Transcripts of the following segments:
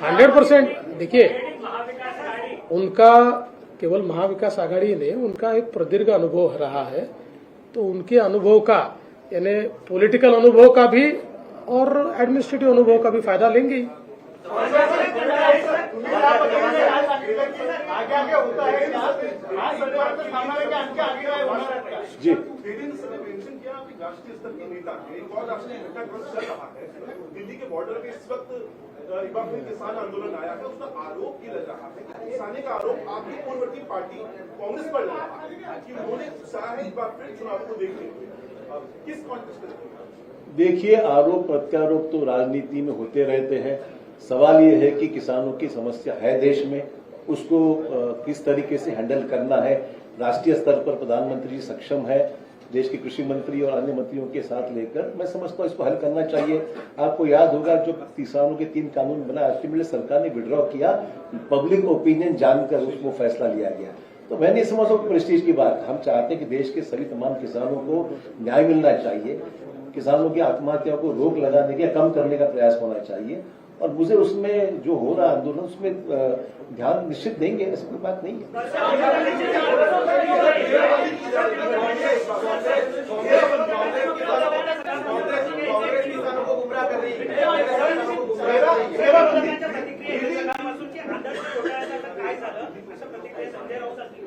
Hundred percent. देखिए, उनका केवल महाविकास आघाड़ी ने उनका एक प्रदीर्घ अनुभव रहा है। तो उनके अनुभव का, यानी पॉलिटिकल अनुभव का भी और एडमिनिस्ट्रेटिव अनुभव का भी फ़ायदा लेंगे आगे आगे होता है आज सरकार का सामना लेके आणखी आगे काय होणार आहेत जी। दीदी सर मेंशन किया कि राष्ट्रीय स्तर के नेता एक और राष्ट्रीय घटनाक्रम चल रहा है। दिल्ली के बॉर्डर पे इस वक्त रिपब्लिक किसान आंदोलन आया है उसका आरोप किया जा रहा है। कि का आरोप आपकी पूर्ववर्ती पार्टी कांग्रेस पर लगा कि उन्होंने चाहा एक बार फिर चुनाव को देखते हुए किस कॉन्टेक्स्ट देखिए आरोप प्रत्यारोप तो राजनीति में होते रहते हैं। सवाल ये है कि किसानों की समस्या है देश में। उसको किस तरीके से हैंडल करना है। राष्ट्रीय स्तर पर प्रधानमंत्री सक्षम है, देश के कृषि मंत्री और अन्य मंत्रियों के साथ लेकर। मैं समझता हूँ इसको हल करना चाहिए। आपको याद होगा, जो किसानों के तीन कानून बनाए अल्टीमेटली सरकार ने विड्रॉ किया पब्लिक ओपिनियन जानकर उसको फैसला लिया गया। तो मैं नहीं समझता प्रेस्टीज की बात, हम चाहते हैं कि देश के सभी तमाम किसानों को न्याय मिलना चाहिए, किसानों की आत्महत्याओं को रोक लगाने के कम करने का प्रयास होना चाहिए। और मुझे उसमें जो हो रहा आंदोलन उसमें ध्यान निश्चित देंगे ऐसी कोई बात नहीं है।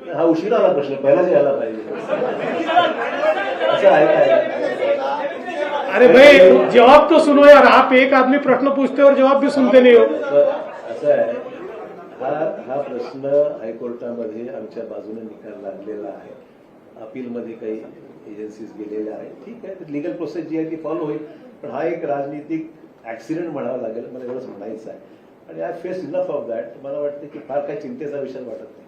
है उशिरा आला प्रश्न पहिला जे आला पाहिजे असं आहे काय अरे भाई जवाब तो सुनो यार आप एक आदमी प्रश्न पूछते हो और जवाब भी सुनते नहीं हो। असं आहे हा हा प्रश्न हायकोर्टामध्ये आमच्या बाजूने निकाल लागलेला आहे. अपीलमध्ये काही एजन्सीज गेलेल्या आहेत. ठीक आहे लिगल प्रोसेस जी आहे ती फॉलो होईल. पण हा एक राजनीतिक ऍक्सिडेंट म्हणावा लागेल मला एवढंच म्हणायचं आहे. आणि I face enough of that मला वाटतं की फार काही चिंतेचा विषय वाटत नाही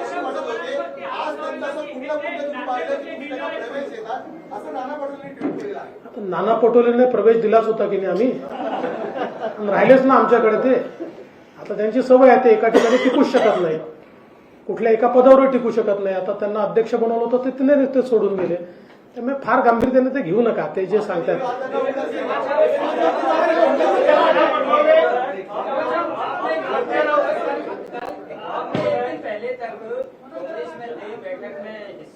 आज त्यांचा असं कुठल्या कुठे तुम्ही पाहिलं की तुम्ही त्यांना प्रवेश देतात असं नाना पटोलेंनी ट्विट केलेलं आहे आता नाना पटोलेने प्रवेश दिलाच होता की नाही आम्ही राहिलेच ना आमच्याकडे ते आता त्यांची सवय आहे ते एका ठिकाणी टिकूच शकत नाही कुठल्या एका पदावर टिकू शकत नाही आता त्यांना अध्यक्ष बनवलं होतं ते तिने ते सोडून गेले त्यामुळे फार गांभीर्याने ते घेऊ नका ते जे सांगतात बैठक में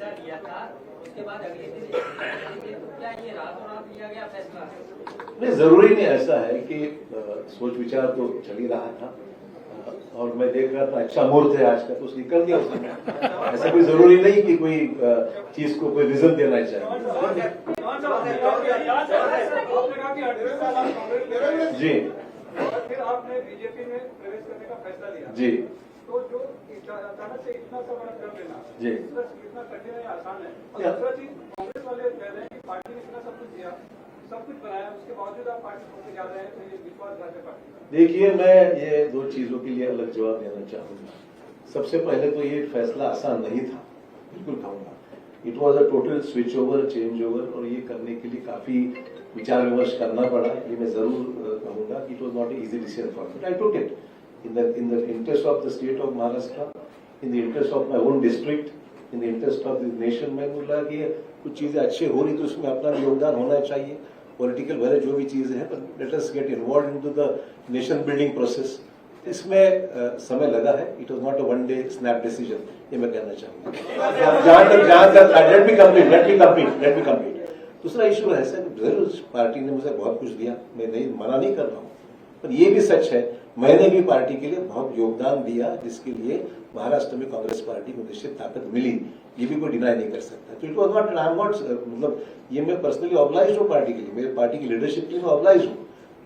हिस्सा लिया था उसके बाद अगले दिन क्या ये रातों रात लिया गया फैसला? नहीं ज़रूरी नहीं ऐसा है कि अ, सोच विचार तो चल ही रहा था। और मैं देख रहा था अच्छा मुहूर्त है आज का तो उसने कर दिया उसने। ऐसा कोई ज़रूरी नहीं कि कोई चीज़ को कोई रिज़ल्ट देना चाहिए। जी। फिर आपने बीजेपी में प्रवेश करने का फैसला लिया। जी। तो जो अचानक से इतना सा बड़ा कर देना जी। इतना कठिन है आसान है। और दूसरा चीज़ कांग्रेस वाले कह रहे हैं कि पार्टी ने इतना सब कुछ दिया सब कुछ बनाया उसके बावजूद आप पार्टी जा रहे हैं तो ये विश्वासघात है। पार्टी देखिए मैं ये दो चीज़ों के लिए अलग जवाब देना चाहूँगा। सबसे पहले तो ये फैसला आसान नहीं था बिल्कुल कहूँगा it was a total switch over change over और ये करने के लिए काफ़ी विचार विमर्श करना पड़ा। ये मैं ज़रूर कहूँगा it was not easy decision for I took it in the in the interest of the state of Maharashtra in the interest of my own district in the interest of the nation में बोला कि कुछ चीज़ें अच्छी हो रही तो उसमें अपना योगदान होना चाहिए। पॉलिटिकल भले जो भी चीज़ें हैं पर let us get involve in to the nation building process इसमें समय लगा है। It was not a one day snap decision ये मैं कहना चाहूँगा। दूसरा इशू है, सर, ज़रूर, पार्टी ने मुझे बहुत कुछ दिया। मैं नहीं, मना नहीं कर रहा हूँ। पर ये भी सच है मैंने भी पार्टी के लिए बहुत योगदान दिया जिसके लिए महाराष्ट्र में कांग्रेस पार्टी को निश्चित ताकत मिली। ये भी कोई डिनाई नहीं कर सकता। तो it was not I am not मतलब ये मैं पर्सनली ऑब्लाइज हूँ पार्टी के लिए। मेरे पार्टी की लीडरशिप के लिए मैं हूँ।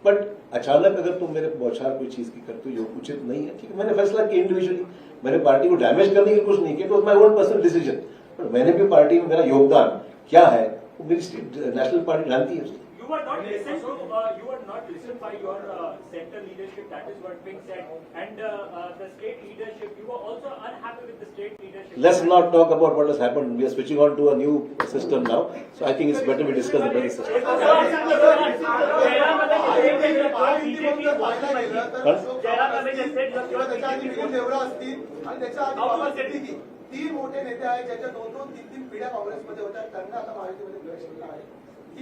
बट अचानक अगर तुम मेरे बौछार कोई चीज़ की करते हो जो उचित नहीं है ठीक है मैंने फैसला किया इंडिविजुअली मैंने पार्टी को डैमेज करने की कुछ नहीं किया was my own personal decision but मैंने भी पार्टी में मेरा योगदान क्या है वो मेरी स्टेट नेशनल पार्टी जानती है। उसको You were not listened uh, you were not listened by your uh, leadership, that is what being said. And uh, uh, the state leadership, you were also unhappy with the state leadership. Let's not talk about what has happened. We are switching on to a new system now. So I think it's better we discuss the present system. किंवा त्याच्या आधी विपुल देवरा असतील आणि त्याच्या आधी बाबा सिद्दीकी तीन मोठे नेते आहेत ज्याच्या दोन दोन तीन तीन पिढ्या काँग्रेसमध्ये होत्या त्यांना आता महायुतीमध्ये प्रवेश केला आहे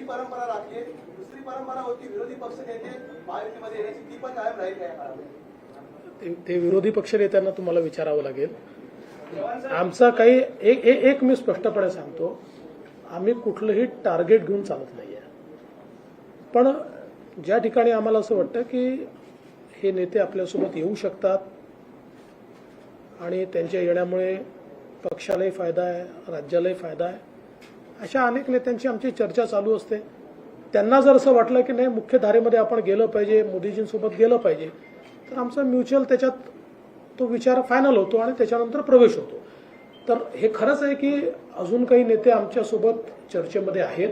परंपरा राखली दुसरी परंपरा होती विरोधी पक्ष नेते महायुतीमध्ये येण्याची ती पण कायम राहील या काळामध्ये. ते- ते विरोधी पक्षनेत्यांना तुम्हाला विचारावं लागेल. आमचा काही एक एक एक मी स्पष्टपणे सांगतो आम्ही कुठलंही टार्गेट घेऊन चालत नाही आहे पण ज्या ठिकाणी आम्हाला असं वाटतं की हे नेते आपल्यासोबत येऊ शकतात आणि त्यांच्या येण्यामुळे पक्षालाही फायदा आहे राज्यालाही फायदा आहे अशा अनेक नेत्यांची आमची चर्चा चालू असते. त्यांना जर असं वाटलं की नाही मुख्य धारेमध्ये आपण गेलं पाहिजे मोदीजींसोबत गेलं पाहिजे तर आमचा म्युच्युअल त्याच्यात तो विचार फायनल होतो आणि त्याच्यानंतर प्रवेश होतो. तर हे खरंच आहे की अजून काही नेते आमच्यासोबत चर्चेमध्ये आहेत.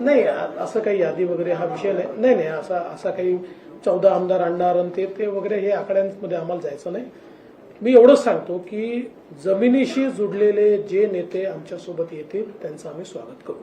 नाही असं काही यादी वगैरे हा विषय नाही. नाही नाही असा असा काही चौदा आमदार आणणार आणि ते ते वगैरे हे आकड्यांमध्ये आम्हाला जायचं नाही. मी एवढं सांगतो की जमिनीशी जुडलेले जे नेते आमच्यासोबत येतील त्यांचं आम्ही स्वागत करू.